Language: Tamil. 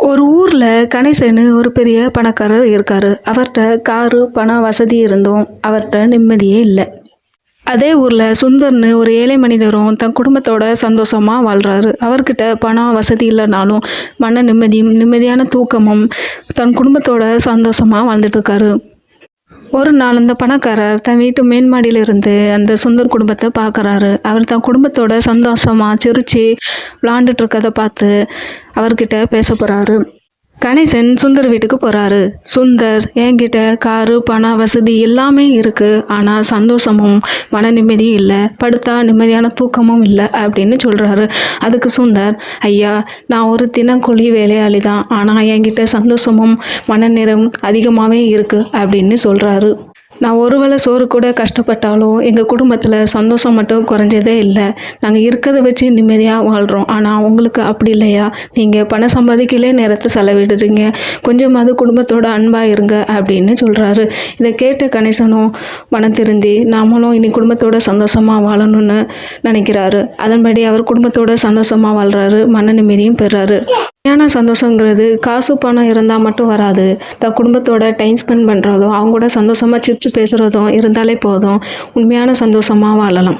ஒரு ஊரில் கணேசன்னு ஒரு பெரிய பணக்காரர் இருக்கார். அவர்கிட்ட காரு பணம் வசதி இருந்தும் அவர்கிட்ட நிம்மதியே இல்லை. அதே ஊரில் சுந்தர்னு ஒரு ஏழை மனிதரும் தன் குடும்பத்தோட சந்தோஷமாக வாழ்கிறாரு அவர்கிட்ட பணம் வசதி இல்லைனாலும் மன நிம்மதியும் நிம்மதியான தூக்கமும் தன் குடும்பத்தோட சந்தோஷமாக வாழ்ந்துட்டுருக்காரு ஒரு நாள் அந்த பணக்காரர் தன் வீட்டு மேன்மாடியிலிருந்து அந்த சுந்தர் குடும்பத்தை பார்க்குறாரு. அவர் தன் குடும்பத்தோட சந்தோஷமாக சிரித்து விளாண்டுட்டு இருக்கதை பார்த்து அவர்கிட்ட பேச போகிறாரு கணேசன் சுந்தர் வீட்டுக்கு போகிறாரு சுந்தர் என்கிட்ட காரு பணம் வசதி எல்லாமே இருக்குது ஆனால் சந்தோஷமும் மன நிம்மதியும் இல்லை. படுத்தா நிம்மதியான தூக்கமும் இல்லை அப்படின்னு சொல்கிறாரு அதுக்கு சுந்தர் ஐயா நான் ஒரு தினக்கூலி வேலையாளி தான் ஆனால் என்கிட்ட சந்தோஷமும் மன நிறம் அதிகமாகவே இருக்குது அப்படின்னு சொல்கிறாரு நான் ஒரு வேளை சோறு கூட கஷ்டப்பட்டாலும் எங்கள் குடும்பத்தில் சந்தோஷம் மட்டும் குறைஞ்சதே இல்லை. நாங்கள் இருக்கிறத வச்சு நிம்மதியாக வாழ்கிறோம் ஆனால் உங்களுக்கு அப்படி இல்லையா? நீங்கள் பணம் சம்பாதிக்கலே நேரத்தை செலவிடுறீங்க. கொஞ்சமாவது குடும்பத்தோட அன்பாக இருங்க அப்படின்னு சொல்கிறாரு இதை கேட்ட கணேசனும் மனம் திருந்தி நாமளும் இனி குடும்பத்தோட சந்தோஷமாக வாழணும்னு நினைக்கிறாரு. அதன்படி அவர் குடும்பத்தோட சந்தோஷமாக வாழ்கிறாரு மன நிம்மதியும் பெறாரு. உண்மையான சந்தோஷங்கிறது காசு பணம் இருந்தால் மட்டும் வராது. தன் குடும்பத்தோட டைம் ஸ்பெண்ட் பண்ணுறதும் அவங்க கூட சந்தோஷமாக சிரிச்சு பேசுகிறதும் இருந்தாலே போதும். உண்மையான சந்தோஷமாக வாழலாம்.